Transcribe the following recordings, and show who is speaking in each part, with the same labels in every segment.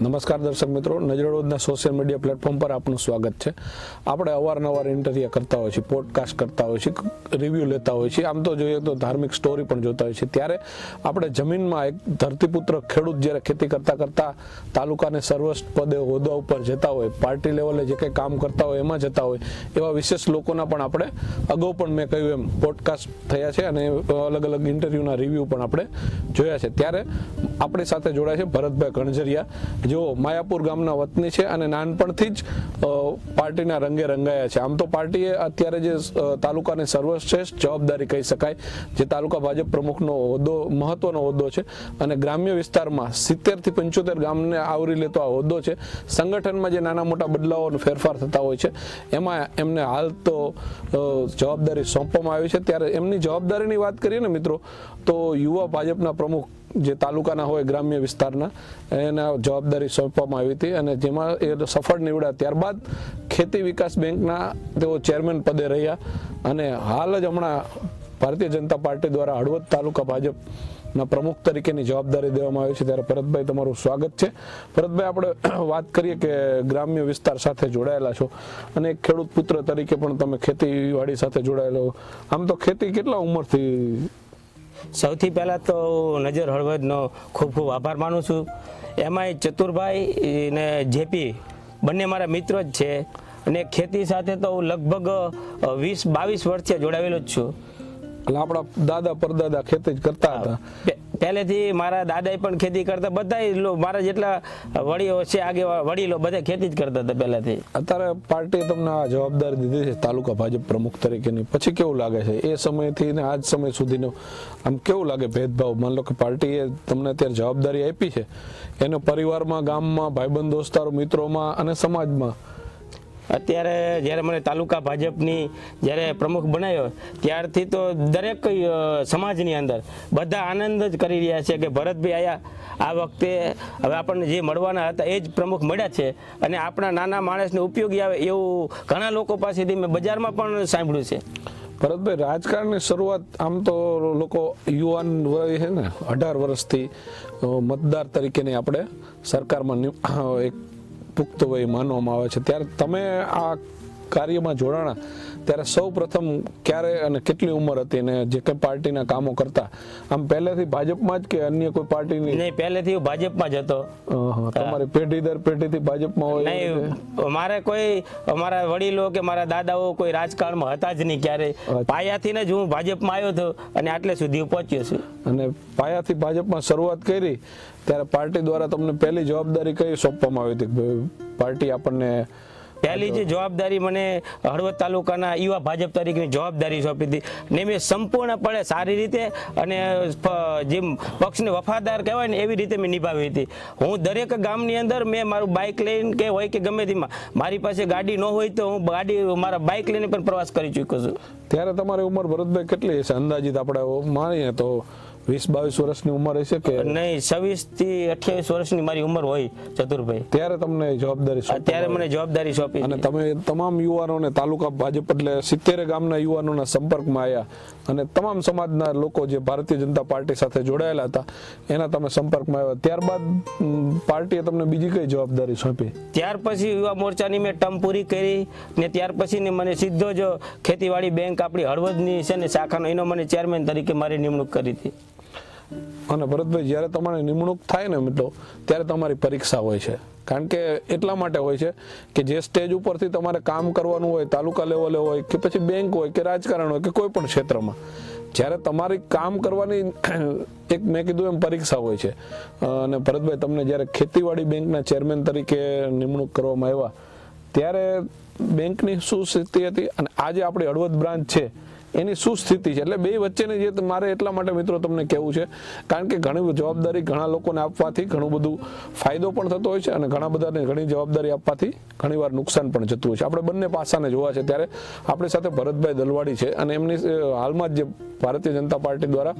Speaker 1: નમસ્કાર દર્શક મિત્રો, નજરોદના સોશિયલ મીડિયા પ્લેટફોર્મ પર આપનું સ્વાગત છે. આપણે અવારનવાર ઇન્ટરવ્યુ કરતા હોય છીએ પોડકાસ્ટ કરતા હોય છીએ રિવ્યૂ લેતા હોઈએ છીએ. આમ તો જોઈએ તો ધાર્મિક સ્ટોરી પણ જોતા હોઈએ છીએ. ત્યારે આપણે જમીનમાં એક ધરતીપુત્ર ખેડૂત જ્યારે ખેતી કરતા કરતા તાલુકાને સર્વસ્વ પદે હોદ્દા ઉપર જતા હોય પાર્ટી લેવલે જે કંઈ કામ કરતા હોય એમાં જતા હોય, એવા વિશેષ લોકોના પણ આપણે અગાઉ પણ મેં કહ્યું એમ પોડકાસ્ટ થયા છે અને અલગ અલગ ઇન્ટરવ્યૂના રિવ્યૂ પણ આપણે જોયા છે. ત્યારે આપણી સાથે જોડાય છે ભરતભાઈ કણઝરિયા જેઓ માયાપુર ગામના વતની છે અને નાનપણથી જ પાર્ટીના રંગે રંગાયા છે. આમ તો પાર્ટીએ અત્યારે જે તાલુકાની સર્વશ્રેષ્ઠ જવાબદારી કહી શકાય, જે તાલુકા ભાજપ પ્રમુખનો હોદ્દો, મહત્વનો હોદ્દો છે અને ગ્રામ્ય વિસ્તારમાં સિત્તેરથી પંચોતેર ગામને આવરી લેતો આ હોદ્દો છે. સંગઠનમાં જે નાના મોટા બદલાવો અને ફેરફાર થતા હોય છે, એમાં એમને હાલ તો જવાબદારી સોંપવામાં આવી છે. ત્યારે એમની જવાબદારીની વાત કરીએ ને મિત્રો, તો યુવા ભાજપના પ્રમુખ જે તાલુકાના હોય, ગ્રામ્ય વિસ્તારના, એના જવાબદારી સોંપવામાં આવી હતી અને જેમાં એ સફળ નીવડ્યા. ત્યારબાદ ખેતી વિકાસ બેંકના તેઓ ચેરમેન પદે રહ્યા અને હાલ જ હમણાં ભારતીય જનતા પાર્ટી દ્વારા હળવદ તાલુકા ભાજપના પ્રમુખ તરીકેની જવાબદારી દેવામાં આવી છે. ત્યારે ભરતભાઈ, તમારું સ્વાગત છે. ભરતભાઈ, આપણે વાત કરીએ કે ગ્રામ્ય વિસ્તાર સાથે જોડાયેલા છો અને ખેડૂત પુત્ર તરીકે પણ તમે ખેતીવાડી સાથે જોડાયેલો આમ તો ખેતી કેટલા ઉંમરથી
Speaker 2: સૌથી પહેલાં તો નજર હળવદનો ખૂબ ખૂબ આભાર માનું છું. એમાંય ચતુરભાઈ ને જેપી બંને મારા મિત્રો જ છે અને ખેતી સાથે તો હું લગભગ વીસ બાવીસ વર્ષથી જોડાવેલો જ છું.
Speaker 1: એટલે આપણા દાદા પરદાદા ખેતી જ કરતા હતા.
Speaker 2: પહેલેથી મારા દાદાએ પણ ખેતી કરતા બધા મારા જેટલા વડીલો છે, આગે વડીલો બધા ખેતી જ કરતા હતા પહેલાથી.
Speaker 1: અત્યારે પાર્ટીએ તમને આ જવાબદારી દીધી છે, તાલુકા ભાજપ પ્રમુખ તરીકેની. પછી કેવું લાગે છે? એ સમયથી ને આજ સમય સુધીનો આમ કેવું લાગે ભેદભાવ? માન લો કે પાર્ટીએ તમને અત્યારે જવાબદારી આપી છે, એને પરિવારમાં, ગામમાં, ભાઈબંધ, દોસ્તારો, મિત્રોમાં અને સમાજમાં
Speaker 2: અત્યારે જ્યારે મને તાલુકા ભાજપની જ્યારે પ્રમુખ બનાવ્યો ત્યારથી તો દરેક સમાજની અંદર બધા આનંદ જ કરી રહ્યા છે કે ભરતભાઈ આયા આ વખતે હવે આપણને જે મળવાના હતા એ જ પ્રમુખ મળ્યા છે અને આપણા નાના માણસને ઉપયોગી આવે એવું ઘણા લોકો પાસેથી મેં બજારમાં પણ સાંભળ્યું છે.
Speaker 1: ભરતભાઈ, રાજકારણની શરૂઆત આમ તો લોકો યુવાન વય છે ને, અઢાર વર્ષથી મતદાર તરીકેની આપણે સરકારમાં એક પુખ્ત વય માનવામાં આવે છે. ત્યારે તમે આ કાર્યમાં જોડાણા ત્યારે સૌ પ્રથમ ક્યારે અને કેટલી ઉંમર હતી ને જે કંઈ પાર્ટીના કામો કરતા? આમ પહેલેથી ભાજપમાં જ કે અન્ય કોઈ પાર્ટીની?
Speaker 2: નહીં પહેલેથી હું ભાજપમાં જ હતો.
Speaker 1: તમારી પેઢી દર પેઢીથી ભાજપમાં હોય
Speaker 2: નહીં મારે કોઈ મારા વડીલો કે મારા દાદાઓ કોઈ રાજકારણમાં હતા જ નહીં ક્યારે પાયાથી જ હું ભાજપમાં આવ્યો હતો અને આટલે સુધી પહોંચ્યો છું.
Speaker 1: અને પાયાથી ભાજપમાં શરૂઆત કરી ત્યારે પાર્ટી દ્વારા તમને પહેલી જવાબદારી કઈ સોંપવામાં આવી હતી? પાર્ટી આપણને
Speaker 2: પહેલી જે જવાબદારી મને હળવદ તાલુકાના યુવા ભાજપ તરીકેની જવાબદારી સોંપી હતી. ને મેં સંપૂર્ણપણે સારી રીતે અને જેમ પક્ષને વફાદાર કહેવાય ને એવી રીતે મેં નિભાવી હતી. હું દરેક ગામની અંદર મેં મારું બાઇક લઈને કે હોય કે ગમે તેમાં મારી પાસે ગાડી ન હોય તો હું ગાડી મારા બાઇક લઈને પણ પ્રવાસ કરી ચૂક્યો છું.
Speaker 1: ત્યારે તમારી ઉંમર ભરતભાઈ કેટલી હશે? અંદાજિત આપણે માનીએ તો વીસ બાવીસ વર્ષની ઉંમર હશે કે
Speaker 2: નહીં છવ્વીસથી અઠ્યાવીસ વર્ષની મારી ઉંમર હોય ચતુરભાઈ.
Speaker 1: ત્યારે તમને જવાબદારી
Speaker 2: ત્યારે મને જવાબદારી સોંપી
Speaker 1: અને તમે તમામ યુવાનોને તાલુકા ભાજપ એટલે સિત્તેરે ગામના યુવાનોના સંપર્કમાં આવ્યા અને તમામ સમાજના લોકો જે ભારતીય જનતા પાર્ટી સાથે જોડાયેલા હતા એના તમે સંપર્કમાં આવ્યા. ત્યારબાદ પાર્ટીએ તમને બીજી કઈ જવાબદારી સોંપી?
Speaker 2: ત્યાર પછી યુવા મોરચાની મેં ટર્મ પૂરી કરી ને ત્યાર પછી ને મને સીધો જ ખેતીવાડી બેંક આપણી હળવદની છે ને શાખાનો એનો મને ચેરમેન તરીકે મારી નિમણૂક કરી હતી.
Speaker 1: અને ભરતભાઈ, જ્યારે તમારી નિમણૂક થાય ને મિત્રો, ત્યારે તમારી પરીક્ષા હોય છે. કારણ કે એટલા માટે હોય છે કે જે સ્ટેજ ઉપરથી તમારે કામ કરવાનું હોય, તાલુકા લેવલે હોય કે પછી બેંક હોય કે રાજકારણ હોય કે કોઈ પણ ક્ષેત્રમાં, જ્યારે તમારી કામ કરવાની એક મેં કીધું એમ પરીક્ષા હોય છે. અને ભરતભાઈ, તમને જ્યારે ખેતીવાડી બેંકના ચેરમેન તરીકે નિમણૂક કરવામાં આવ્યા, ત્યારે બેંકની શું સ્થિતિ હતી? અને આજે આપણી હળવદ બ્રાન્ચ છે એની શું સ્થિતિ છે? એટલે બે વચ્ચેની જે મારે એટલા માટે મિત્રો તમને કહેવું છે, કારણ કે ઘણી જવાબદારી ઘણા લોકોને આપવાથી ઘણું બધું ફાયદો પણ થતો હોય છે અને ઘણા બધાને ઘણી જવાબદારી આપવાથી ઘણીવાર નુકસાન પણ જતું હોય છે. આપણે બંને પાસાને જોવા છે ત્યારે આપણી સાથે ભરતભાઈ દલવાડી છે અને એમની હાલમાં જ જે ભારતીય જનતા પાર્ટી દ્વારા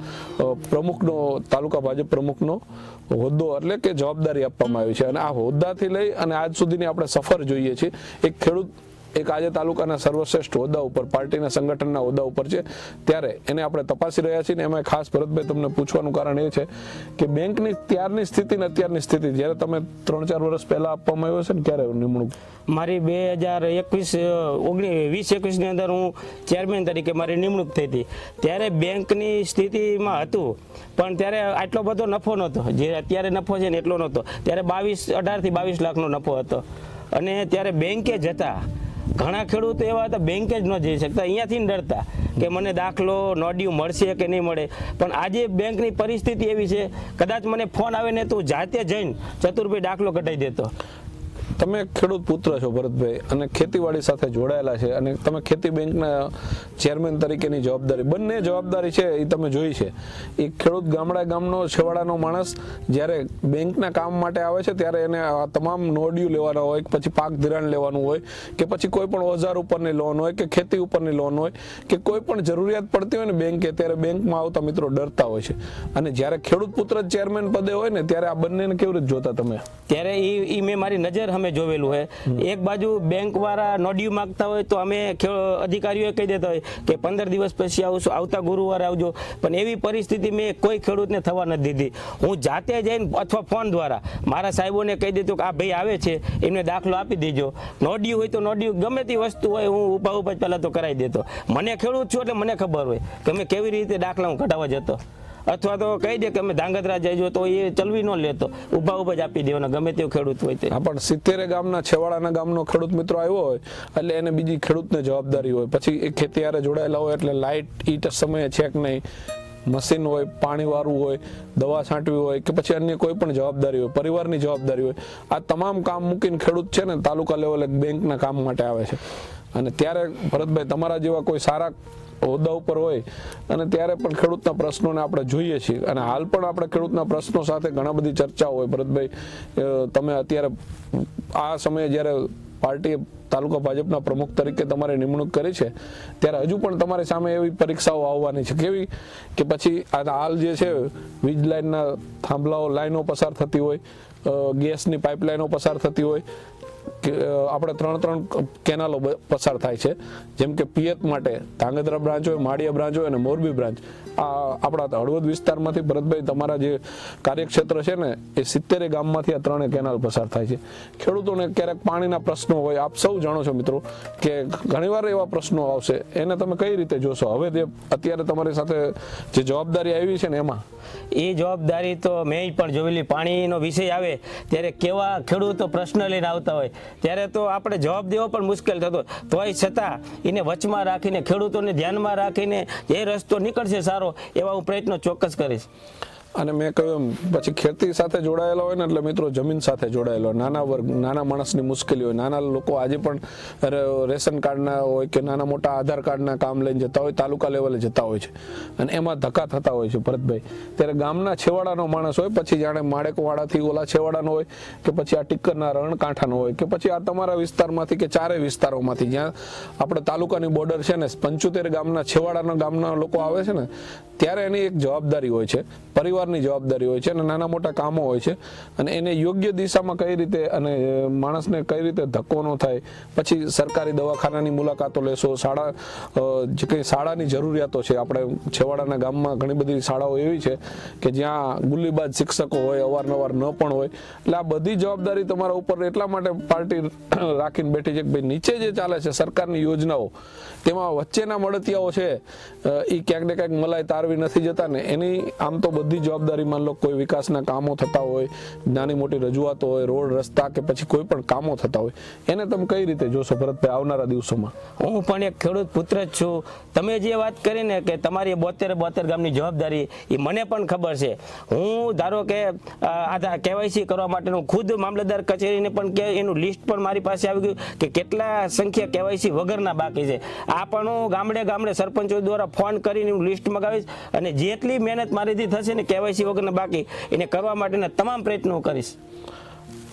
Speaker 1: પ્રમુખનો, તાલુકા ભાજપ પ્રમુખનો હોદ્દો એટલે કે જવાબદારી આપવામાં આવી છે. અને આ હોદ્દાથી લઈ અને આજ સુધીની આપણે સફર જોઈએ છીએ. એક ખેડૂત એક આજે તાલુકાના સર્વશ્રેષ્ઠ હોદ્દા ઉપર, પાર્ટીના સંગઠનના હોદ્દા ઉપર છે. ત્યારે એને આપણે તપાસી રહ્યા છીએ ને એમાં ખાસ ભરતભાઈ તમને પૂછવાનું કારણ એ છે કે બેંકની ત્યારની સ્થિતિ ને અત્યારની સ્થિતિ, જ્યારે તમે ત્રણ ચાર વર્ષ પહેલા આપવામાં આવ્યો છે ને, ક્યારે નિમણૂક?
Speaker 2: મારી બે હજાર એકવીસ ઓગણીસ વીસ એકવીસની અંદર હું ચેરમેન તરીકે મારી નિમણૂક થઈ હતી. ત્યારે બેંકની સ્થિતિમાં હતું, પણ ત્યારે આટલો બધો નફો નહોતો. જે અત્યારે નફો છે ને એટલો નહોતો. ત્યારે બાવીસ, અઢારથી બાવીસ લાખનો નફો હતો. અને ત્યારે બેંકે જતા ઘણા ખેડૂતો એવા હતા બેંકે જ ન જઈ શકતા, અહીંયાથી ડરતા કે મને દાખલો નોડ્યું મળશે કે નહીં મળે. પણ આજે બેંકની પરિસ્થિતિ એવી છે, કદાચ મને ફોન આવે ને તું જાતે જઈને ચતુરભાઈ દાખલો કઢાઈ દેતો.
Speaker 1: તમે ખેડૂત પુત્ર છો ભરતભાઈ અને ખેતીવાડી સાથે જોડાયેલા છે અને તમે ખેતી બેંકના ચેરમેન તરીકેની જવાબદારી, બંને જવાબદારી છે એ તમે જોઈ છે. એ ખેડૂત ગામડા ગામનો છેવાડાનો માણસ જ્યારે બેંકના કામ માટે આવે છે ત્યારે એને આ તમામ નોડિયું લેવાના હોય, પછી પાક ધિરાણ લેવાનું હોય, કે પછી કોઈ પણ ઓજાર ઉપરની લોન હોય, કે ખેતી ઉપરની લોન હોય, કે કોઈ પણ જરૂરિયાત પડતી હોય ને બેંકે, ત્યારે બેંકમાં આવતા મિત્રો ડરતા હોય છે. અને જ્યારે ખેડૂત પુત્ર ચેરમેન પદે હોય ને, ત્યારે આ બંનેને કેવી રીતે જોતા તમે?
Speaker 2: ત્યારે એ મેં મારી નજર અમે જોવેલું છે એક બાજુ બેંક વાળા નોડિયું માંગતા હોય તો અમે અધિકારીઓએ કહી દેતા હોય કે પંદર દિવસ પછી આવશું, આવતા ગુરુવારે આવજો. પણ એવી પરિસ્થિતિ મેં કોઈ ખેડૂતને થવા નથી દીધી. હું જાતે જઈને અથવા ફોન દ્વારા મારા સાહેબોને કહી દેતો કે આ ભાઈ આવે છે, એમને દાખલો આપી દેજો. નોડ્યુ હોય તો નોડ્યુ ગમે તે વસ્તુ હોય હું ઊભા ઊભા પહેલાં તો કરાવી દેતો. મને ખેડૂત છું એટલે મને ખબર હોય કે મેં કેવી રીતે દાખલા હું કઢાવવા જતો. અથવા તો કહી દે કે અમે ધાંગધ્રા જઈજો તો એ ચલવી ન લેતો ઊભા ઊભા જ આપી દેવાના, ગમે તેવો ખેડૂત હોય તે.
Speaker 1: હા, પણ સિત્તેરે ગામના, છેવાડાના ગામનો ખેડૂત મિત્રો આવ્યો હોય, એટલે એને બીજી ખેડૂતને જવાબદારી હોય. પછી એ ખેતીયારે જોડાયેલા હોય, એટલે લાઇટ ઈટ સમય સમયે છે કે નહીં? મશીન હોય, પાણી વાળવું હોય, દવા છાંટવી હોય, કે પછી અન્ય કોઈ પણ જવાબદારી હોય, પરિવારની જવાબદારી હોય. આ તમામ કામ મૂકીને ખેડૂત છે ને, તાલુકા લેવલે બેંકના કામ માટે આવે છે. અને ત્યારે ભરતભાઈ, તમારા જેવા કોઈ સારા હોદ્દા ઉપર હોય અને ત્યારે પણ ખેડૂતના પ્રશ્નોને આપણે જોઈએ છીએ. અને હાલ પણ આપણે ખેડૂતના પ્રશ્નો સાથે ઘણા બધી ચર્ચાઓ હોય. ભરતભાઈ તમે અત્યારે આ સમયે જ્યારે પાર્ટીએ તાલુકા ભાજપના પ્રમુખ તરીકે તમારે નિમણૂક કરી છે, ત્યારે હજુ પણ તમારી સામે એવી પરીક્ષાઓ આવવાની છે. કેવી? કે પછી આ હાલ જે છે, વીજ લાઇનના થાંભલાઓ લાઈનો પસાર થતી હોય ગેસની પાઇપલાઈનો પસાર થતી હોય આપણે ત્રણ ત્રણ કેનાલો પસાર થાય છે. જેમ કે પિયત માટે ધાંગધ્રા બ્રાન્ચ હોય, માળિયા બ્રાન્ચ હોય અને મોરબી બ્રાન્ચ. આપણા હળવદ વિસ્તારમાંથી ભરતભાઈ, તમારા જે કાર્યક્ષેત્ર છે ને, એ સિત્તેરે ગામમાંથી આ ત્રણે કેનાલ પસાર થાય છે. ખેડૂતોને ક્યારેક પાણીના પ્રશ્નો હોય. આપ સૌ જાણો છો મિત્રો કે ઘણીવાર એવા પ્રશ્નો આવશે. એને તમે કઈ રીતે જોશો? હવે જે અત્યારે તમારી સાથે જે જવાબદારી આવી છે ને એમાં?
Speaker 2: એ જવાબદારી તો મેં પણ જોયેલી. પાણીનો વિષય આવે ત્યારે કેવા ખેડૂતો પ્રશ્ન લઈને આવતા હોય. ત્યારે તો આપણે જવાબ દેવો પણ મુશ્કેલ થતો તોય છતાં એને વચમાં રાખીને, ખેડૂતોને ધ્યાનમાં રાખીને એ રસ્તો નીકળશે સારો. એવા હું પ્રયત્નો ચોક્કસ કરીશ.
Speaker 1: અને મેં કહ્યું, પછી ખેતી સાથે જોડાયેલા હોય ને એટલે મિત્રો જમીન સાથે જોડાયેલો હોય. નાના વર્ગ, નાના માણસની મુશ્કેલી હોય. નાના લોકો આજે પણ રેશન કાર્ડના હોય કે નાના મોટા આધાર કાર્ડના કામ લઈને જતા હોય, તાલુકા લેવલે જતા હોય છે. અને એમાં ધક્કા થતા હોય છે ભરતભાઈ. ત્યારે ગામના છેવાડાનો માણસ હોય, પછી જાણે માળેકવાડાથી ઓલા છેવાડાનો હોય, કે પછી આ ટીક્કરના રણકાંઠાનો હોય, કે પછી આ તમારા વિસ્તારમાંથી કે ચારે વિસ્તારોમાંથી. જ્યાં આપણે તાલુકાની બોર્ડર છે ને, પંચોતેર ગામના છેવાડાના ગામના લોકો આવે છે ને, ત્યારે એની એક જવાબદારી હોય છે. પરિવારની જવાબદારી હોય છે અને નાના મોટા કામો હોય છે. અને એને યોગ્ય દિશામાં કઈ રીતે અને માણસને કઈ રીતે ધક્કો ન થાય, પછી સરકારી દવાખાનાની મુલાકાતો લેશો, શાળા જે કંઈ શાળાની જરૂરિયાતો છે. આપણે છેવાડાના ગામમાં ઘણી બધી શાળાઓ એવી છે કે જ્યાં ગુલ્લીબાજ શિક્ષકો હોય, અવારનવાર ન પણ હોય. એટલે આ બધી જવાબદારી તમારા ઉપર એટલા માટે પાર્ટી રાખીને બેઠી છે કે ભાઈ નીચે જે ચાલે છે સરકારની યોજનાઓ, તેમાં વચ્ચેના મળતિયાઓ છે. એ ક્યાંક ને ક્યાંક મલાઈ તારવી નથી જતા ને એની આમ તો બધી જવાબદારી માન લો કોઈ વિકાસના કામો થતા હોય, નાની મોટી રજૂઆતો હોય, રોડ, રસ્તા કે પછી કોઈ પણ કામો થતા હોય, એને તમે કઈ રીતે જોશો ભરતભાઈ આવનારા દિવસોમાં?
Speaker 2: હું પણ એક ખેડૂત પુત્ર જ છું. તમે જે વાત કરી ને કે તમારી બોતેર બોતેર ગામની જવાબદારી, એ મને પણ ખબર છે. હું ધારો કે આ કેવાયસી કરવા માટેનું ખુદ મામલતદાર કચેરીને પણ કે એનું લિસ્ટ પણ મારી પાસે આવી ગયું કે કેટલા સંખ્યા કેવાયસી વગરના બાકી છે. આ પણ હું ગામડે ગામડે સરપંચો દ્વારા ફોન કરીને હું લિસ્ટ મગાવીશ અને જેટલી મહેનત મારીથી થશે ને કેવાયસી વગરના બાકી. એને કરવા માટેના તમામ પ્રયત્નો કરીશ.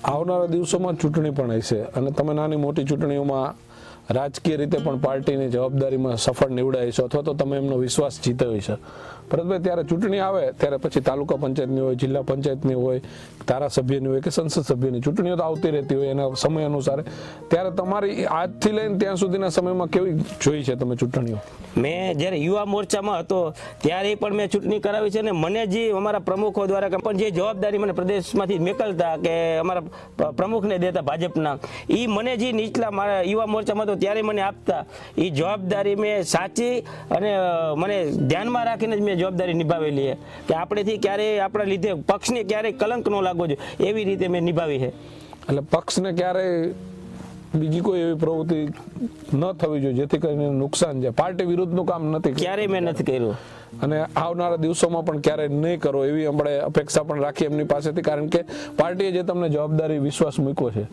Speaker 1: આવનારા દિવસોમાં ચૂંટણી પણ હશે અને તમે નાની મોટી ચૂંટણીઓમાં રાજકીય રીતે પણ પાર્ટીની જવાબદારીમાં સફળ નીવડાવી છો અથવા તો તમે એમનો વિશ્વાસ જીતાવી છે. ભરતભાઈ, ત્યારે ચૂંટણી આવે, ત્યારે પછી તાલુકા પંચાયતની હોય, જિલ્લા પંચાયતની હોય, ધારાસભ્યની હોય કે સંસદ સભ્યની ચૂંટણીઓ તો આવતી રહેતી હોય એના સમય અનુસાર. ત્યારે તમારી આજથી લઈને ત્યાં સુધીના સમયમાં કેવી જોઈ છે તમે ચૂંટણીઓ?
Speaker 2: મેં જ્યારે યુવા મોરચામાં હતો, ત્યારે પણ મેં ચૂંટણી કરાવી છે અને મને જે અમારા પ્રમુખો દ્વારા પણ જે જવાબદારી મને પ્રદેશમાંથી મેકલતા કે અમારા પ્રમુખને દેતા ભાજપના એ મને જે નીચલા મારા યુવા મોરચામાં હતો ત્યારે મને આપતા. એ જવાબદારી મેં સાચી અને મને ધ્યાનમાં રાખીને જ મેં જવાબદારી નિભાવેલી છે કે આપણેથી ક્યારેય આપણા લીધે પક્ષને ક્યારેય કલંક ન લાગવો જોઈએ. એવી રીતે મેં નિભાવી છે
Speaker 1: એટલે પક્ષને ક્યારેય બીજી કોઈ એવી પ્રવૃત્તિ ન થવી જોઈએ જેથી કરીને નુકસાન છે પાર્ટી વિરુદ્ધનું કામ નથી
Speaker 2: ક્યારેય મેં નથી કર્યું.
Speaker 1: અને આવનારા દિવસોમાં પણ ક્યારેય નહીં કરો એવી આપણે અપેક્ષા પણ રાખી એમની પાસેથી. કારણ કે પાર્ટીએ જે તમને જવાબદારી વિશ્વાસ મૂક્યો છે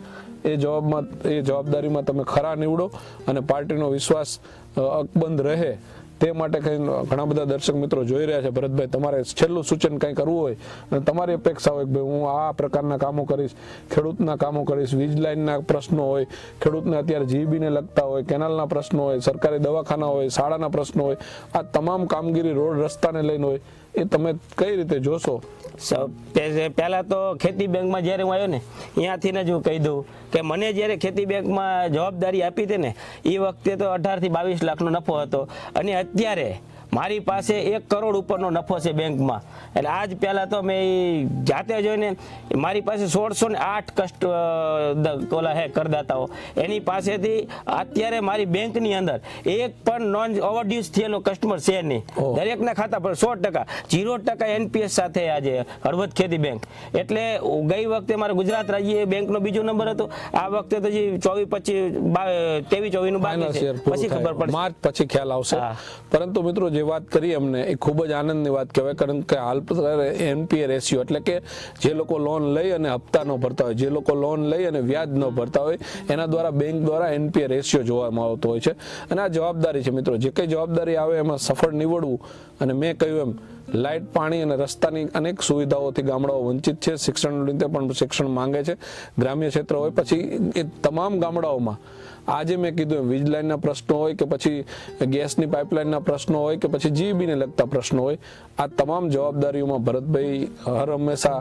Speaker 1: એ જવાબમાં, એ જવાબદારીમાં તમે ખરા નીવડો અને પાર્ટીનો વિશ્વાસ અકબંધ રહે તે માટે કંઈ ઘણા બધા દર્શક મિત્રો જોઈ રહ્યા છે. ભરતભાઈ, તમારે છેલ્લું સૂચન કંઈ કરવું હોય? અને તમારી અપેક્ષા હોય કે ભાઈ હું આ પ્રકારના કામો કરીશ, ખેડૂતના કામો કરીશ, વીજ લાઇનના પ્રશ્નો હોય, ખેડૂતને અત્યારે જીબીને લગતા હોય, કેનાલના પ્રશ્નો હોય, સરકારી દવાખાના હોય, શાળાના પ્રશ્નો હોય, આ તમામ કામગીરી રોડ રસ્તાને લઈને હોય એ તમે કઈ રીતે જોશો?
Speaker 2: પહેલા તો ખેતી બેંકમાં જ્યારે હું આવ્યો ને ત્યાંથી જ હું કહી દઉં કે મને જ્યારે ખેતી બેંકમાં જવાબદારી આપી હતી ને એ વખતે તો અઢારથી બાવીસ લાખનો નફો હતો. અને અત્યારે મારી પાસે એક કરોડ ઉપરનો નફો છે બેંકમાં. એટલે આજ પહેલાં તો મેં જાતે જોઈને મારી પાસે સોળસો ને આઠ કષ્ટ ઓલા હે કરદાતાઓ. એની પાસેથી અત્યારે મારી બેંકની અંદર એક પણ નોન ઓવરડ્યુસ થયેલો કસ્ટમર છે નહીં. દરેકના ખાતા પર સો ટકા. જીરો ટકા એનપીએસ સાથે આજે હળવદ ખેતી બેંક. એટલે ગઈ વખતે મારે ગુજરાત રાજ્ય બેંકનો બીજો નંબર હતો. આ વખતે તો જે ચોવીસ પચીસ ત્રેવીસ ચોવીસનું બાકી છે. પછી ખબર પડશે.
Speaker 1: માર્ચ પછી ખ્યાલ આવશે. પરંતુ મિત્રો જે વાત કરી અમને, એ ખૂબ જ આનંદની વાત કહેવાય, કારણ કે હાલ એનપીએ રેશિયો, એટલે કે જે લોકો લોન લઈ અને હપ્તા ન ભરતા હોય, જે લોકો લોન લઈ અને વ્યાજ ન ભરતા હોય, એના દ્વારા બેંક દ્વારા એનપીએ રેશિયો જોવામાં આવતો હોય છે. અને આ જવાબદારી છે મિત્રો, જે કંઈ જવાબદારી આવે એમાં સફળ નીવડવું, અને મેં કહ્યું એમ લાઇટ, પાણી અને રસ્તાની અનેક સુવિધાઓથી ગામડાઓ વંચિત છે. શિક્ષણ રીતે પણ શિક્ષણ માંગે છે. ગ્રામ્ય ક્ષેત્ર હોય પછી એ તમામ ગામડાઓમાં, આજે મેં કીધું એમ, વીજ લાઇનના પ્રશ્નો હોય કે પછી ગેસની પાઇપલાઇનના પ્રશ્નો હોય કે પછી જીબીને લગતા પ્રશ્નો હોય, આ તમામ જવાબદારીઓમાં ભરતભાઈ હર હંમેશા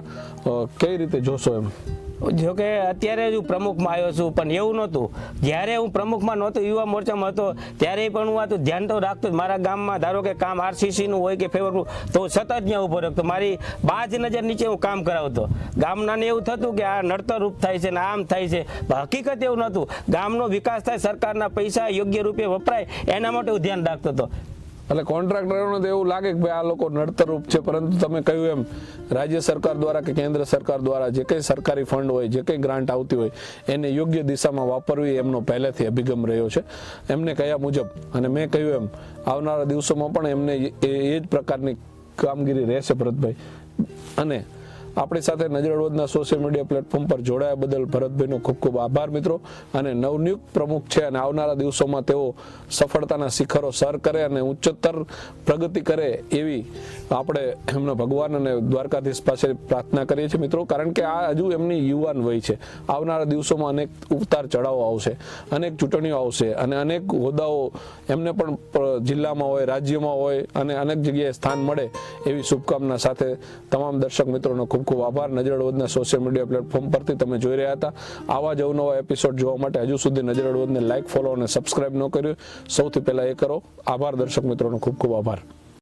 Speaker 1: કઈ રીતે જોશો એમ?
Speaker 2: જો કે અત્યારે જ હું પ્રમુખમાં આવ્યો છું, પણ એવું નહોતું. જ્યારે હું પ્રમુખમાં નહોતો, યુવા મોરચામાં હતો ત્યારે પણ હું આ તો ધ્યાન તો રાખતો. મારા ગામમાં ધારો કે કામ આરસીસીનું હોય કે ફેવરનું, તો હું સતત ત્યાં ઊભો રાખતો મારી બાજ નજર નીચે હું કામ કરાવતો. ગામનાને એવું થતું કે આ નડતર રૂપ થાય છે ને આમ થાય છે. હકીકત એવું નહોતું. ગામનો વિકાસ થાય, સરકારના પૈસા યોગ્ય રૂપે વપરાય, એના માટે હું ધ્યાન રાખતો હતો.
Speaker 1: એટલે કોન્ટ્રાક્ટરોને તો એવું લાગે કે ભાઈ આ લોકો નડતરરૂપ છે, પરંતુ તમે કહ્યું એમ, રાજ્ય સરકાર દ્વારા કે કેન્દ્ર સરકાર દ્વારા જે કંઈ સરકારી ફંડ હોય, જે કંઈ ગ્રાન્ટ આવતી હોય, એને યોગ્ય દિશામાં વાપરવી એમનો પહેલેથી અભિગમ રહ્યો છે. એમને કયા મુજબ? અને મેં કહ્યું એમ, આવનારા દિવસોમાં પણ એમને એ એ જ પ્રકારની કામગીરી રહેશે ભરતભાઈ. અને આપણી સાથે નજર હળવદના સોશિયલ મીડિયા પ્લેટફોર્મ પર જોડાયા બદલ ભરતભાઈનો ખૂબ ખૂબ આભાર મિત્રો. અને નવનિયુક્ત પ્રમુખ છે અને આવનારા દિવસોમાં તેઓ સફળતાના શિખરો સર કરે અને ઉચ્ચતર પ્રગતિ કરે એવી આપણે એમના ભગવાન અને દ્વારકાધીશ પાસે પ્રાર્થના કરીએ છીએ મિત્રો. કારણ કે આ હજુ એમની યુવાન વય છે. આવનારા દિવસોમાં અનેક ઉતાર ચઢાવો આવશે, અનેક ચૂંટણીઓ આવશે અને અનેક હોદ્દાઓ એમને પણ જિલ્લામાં હોય, રાજ્યમાં હોય અને અનેક જગ્યાએ સ્થાન મળે એવી શુભકામના સાથે તમામ દર્શક મિત્રોનો ખૂબ ખૂબ આભાર. નજર હળવદના સોશિયલ મીડિયા પ્લેટફોર્મ પરથી તમે જોઈ રહ્યા હતા. આવા જ અવનવા એપિસોડ જોવા માટે હજુ સુધી નજર હળવદને લાઇક ફોલો અને સબસ્ક્રાઇબ ન કર્યું. સૌથી પહેલાં એ કરો. આભાર દર્શક મિત્રોનો ખૂબ ખૂબ આભાર.